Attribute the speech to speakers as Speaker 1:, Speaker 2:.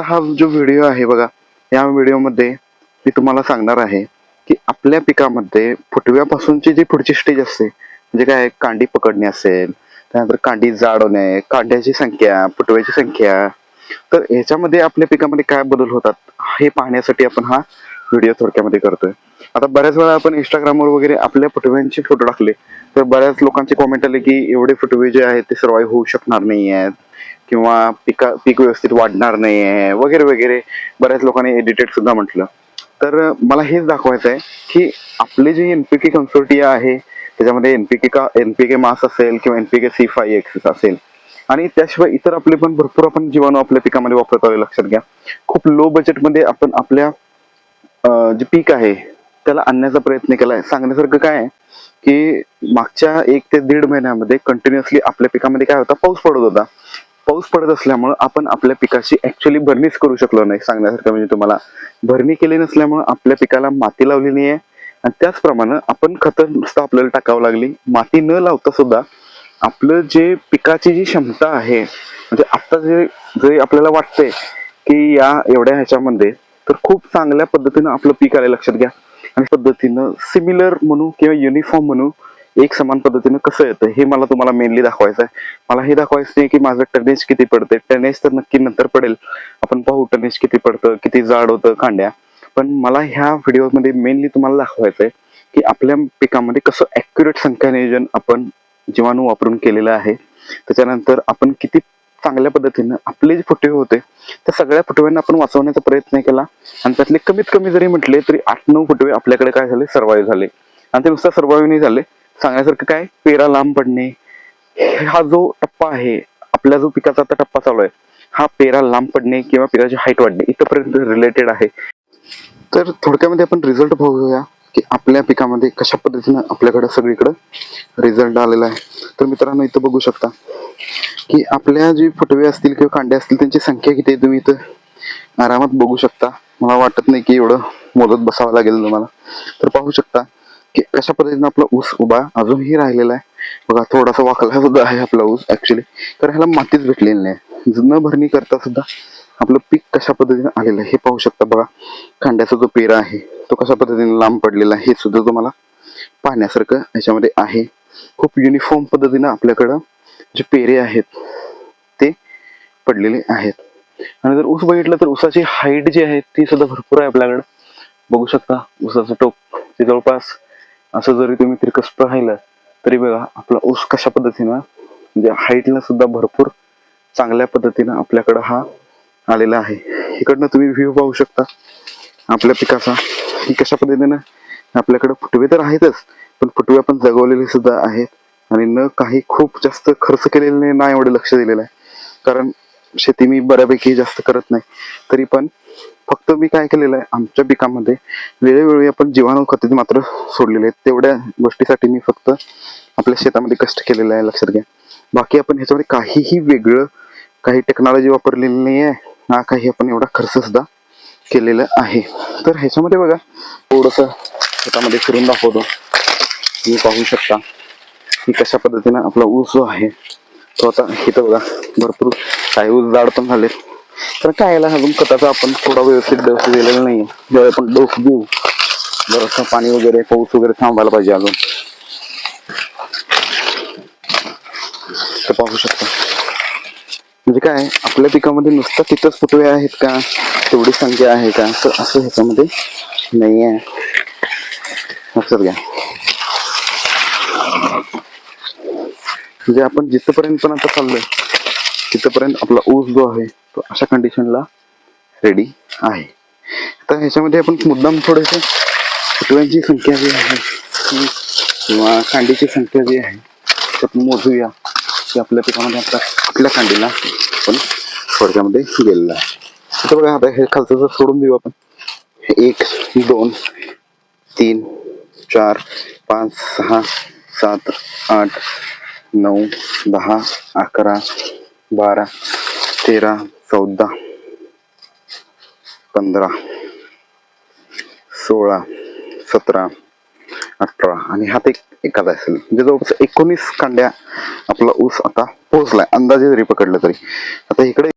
Speaker 1: आजचा हा जो व्हिडिओ आहे बघा या व्हिडिओमध्ये मी तुम्हाला सांगणार आहे की आपल्या पिकामध्ये फुटव्यापासूनची जी पुढची स्टेज असते म्हणजे काय कांडी पकडणे असेल त्यानंतर कांडी जाड होणे कांड्याची संख्या फुटव्याची संख्या तर ह्याच्यामध्ये आपल्या पिकामध्ये काय बदल होतात हे पाहण्यासाठी आपण हा व्हिडिओ थोडक्यामध्ये करतोय. आता बऱ्याच वेळा आपण इंस्टाग्रामवर वगैरे आपल्या फुटव्यांचे फोटो टाकले तर बऱ्याच लोकांचे कॉमेंट आले की एवढे फुटवे जे आहेत ते सर्वाईव्ह होऊ शकणार नाही आहेत किंवा पिका पीक व्यवस्थित वाढणार नाही आहे वगैरे वगैरे बऱ्याच लोकांनी एडिटेड सुद्धा म्हटलं. तर मला हेच दाखवायचं आहे की आपले जे एनपीके कन्सोर्टिया आहे त्याच्यामध्ये एनपीके का एनपीके मास असेल किंवा एनपीके सी फाय एक्स असेल आणि त्याशिवाय इतर आपले पण भरपूर आपण जीवाणू आपल्या पिकामध्ये वापरत आहोत लक्षात घ्या. खूप लो बजेटमध्ये आपण आपल्या जे पीक आहे त्याला आणण्याचा प्रयत्न केला आहे सांगण्यासारखं काय आहे की मागच्या एक ते दीड महिन्यामध्ये कंटिन्युअसली आपल्या पिकामध्ये काय होता पाऊस पडत होता. पाऊस पडत असल्यामुळं आपण आपल्या पिकाची ऍक्च्युली भरणीच करू शकलो नाही सांगण्यासारखं म्हणजे तुम्हाला. भरणी केली नसल्यामुळं आपल्या पिकाला माती लावली नाही आहे आणि त्याचप्रमाणे आपण खतं नुसतं आपल्याला टाकावं लागली. माती न लावता सुद्धा आपलं जे पिकाची जी क्षमता आहे म्हणजे आता जे जे आपल्याला वाटतंय की या एवढ्या ह्याच्यामध्ये तर खूप चांगल्या पद्धतीनं आपलं पीक आले लक्षात घ्या. आणि पद्धतीनं सिमिलर म्हणू किंवा युनिफॉर्म म्हणू एक समान पद्धतीनं कसं येतं हे मला तुम्हाला मेनली दाखवायचं आहे. मला हे दाखवायचं आहे की माझं टनेज किती पडते टनेज तर नक्की नंतर पडेल. आपण पाहू टनेज किती पडतं किती जाड होतं कांड्या. पण मला ह्या व्हिडिओमध्ये मेनली तुम्हाला दाखवायचं आहे की आपल्या पिकामध्ये कसं ॲक्युरेट संख्या नियोजन आपण जीवाणू वापरून केलेलं आहे. त्याच्यानंतर आपण किती चांगल्या पद्धतीनं आपले जे फुटवे होते त्या सगळ्या फुटव्यांना आपण वाचवण्याचा प्रयत्न केला. आणि त्यातले कमीत कमी जरी म्हटले तरी आठ नऊ फुटवे आपल्याकडे काय झाले? सर्वाईव्ह झाले. आणि ते नुसतं सर्वाईव्ह नाही झाले. सांगण्यासारखं काय? पेरा लांब पडणे. हा जो टप्पा आहे आपला जो पिकाचा आता टप्पा चालू आहे हा पेरा लांब पडणे किंवा पेराची हाईट वाढणे इथपर्यंत रिलेटेड आहे. तर थोडक्यामध्ये आपण रिझल्ट बघूया की आपल्या पिकामध्ये कशा पद्धतीनं आपल्याकडे सगळीकडं रिझल्ट आलेला आहे. तर मित्रांनो इथं बघू शकता की आपल्या जे फुटवे असतील किंवा कांडे असतील त्यांची संख्या किती आहे तुम्ही इथं आरामात बघू शकता. मला वाटत नाही की एवढं मोजत बसावं लागेल तुम्हाला. तर पाहू शकता की कशा पद्धतीनं आपला ऊस उभा अजूनही राहिलेला आहे. बघा थोडासा वाकला सुद्धा आहे आपला ऊस ऍक्च्युली कारण ह्याला मातीच भेटलेली नाही. न भरणी करता सुद्धा आपलं पीक कशा पद्धतीने आलेलं आहे हे पाहू शकता बघा. खांड्याचा जो पेरा आहे तो कशा पद्धतीने लांब पडलेला आहे हे सुद्धा तुम्हाला पाहण्यासारखं ह्याच्यामध्ये आहे. खूप युनिफॉर्म पद्धतीनं आपल्याकडं जे पेरे आहेत ते पडलेले आहेत. आणि जर ऊस बघितलं तर ऊसाची हाईट जी आहे ती सुद्धा भरपूर आहे आपल्याकडं. बघू शकता ऊसाचं टोक ते जवळपास असं जरी तुम्ही तिरकस पाहिलं तरी बघा आपला ऊस कशा पद्धतीनं म्हणजे हाईटला सुद्धा भरपूर चांगल्या पद्धतीनं आपल्याकडं हा आलेला आहे. इकडनं तुम्ही व्ह्यू पाहू शकता. आपल्या पिकाचा ही कशा पद्धतीनं आपल्याकडे फुटवे तर आहेतच पण फुटवे आपण जगवलेले सुद्धा आहेत. आणि न काही खूप जास्त खर्च केलेले नाही एवढे एवढं लक्ष दिलेलं आहे. कारण शेती मी बऱ्यापैकी जास्त करत नाही. तरी पण फक्त मी काय केलेलं आहे आमच्या पिकामध्ये वेळोवेळी आपण जीवाणू खते मात्र सोडलेले आहेत. तेवढ्या गोष्टीसाठी मी फक्त आपल्या शेतामध्ये कष्ट केलेलं आहे लक्षात घ्या. बाकी आपण ह्याच्यामध्ये काहीही वेगळं काही टेक्नॉलॉजी वापरलेली नाही आहे ना काही आपण एवढा खर्च सुद्धा केलेला आहे. तर ह्याच्यामध्ये बघा थोडंसं शेतामध्ये फिरून दाखवतो. तुम्ही पाहू शकता की कशा पद्धतीनं आपला ऊस जो आहे तो आता इथं बघा भरपूर काही ऊस जाड पण झाले तर काय अजून खताचा आपण थोडा व्यवस्थित डोस दिलेला नाही जेव्हा आपण डोस देऊ जरासं पाणी वगैरे पाऊस वगैरे थांबायला पाहिजे अजून. तर पाहू शकता. म्हणजे काय आपल्या पिकामध्ये नुसतं तिथंच फुटवे आहेत का? तेवढी संख्या आहे का? तर असं ह्याच्यामध्ये नाही आहे लक्षात घ्या. म्हणजे आपण जिथपर्यंत पण आता चाललोय तिथपर्यंत आपला ऊस जो आहे तो अशा कंडिशनला रेडी आहे. तर ह्याच्यामध्ये आपण मुद्दाम थोडेसे फुटव्यांची संख्या जी आहे किंवा कांडीची संख्या जी आहे त्यात मोजूया. की आपल्या पिकामध्ये आता कुठल्या कांडीला आपण थोडक्यामध्ये गेलेला आहे. आता बघा आता हे खालचं जर सोडून देऊ आपण. एक दोन तीन चार पाच सहा सात आठ नऊ दहा अकरा बारा तेरा चौदा पंधरा सोळा सतरा अठरा आणि हात एक एखादा असेल. म्हणजे जवळपास एकोणीस कांड्या आपला ऊस आता पोहोचलाय. अंदाजे जरी पकडलं तरी. आता इकडे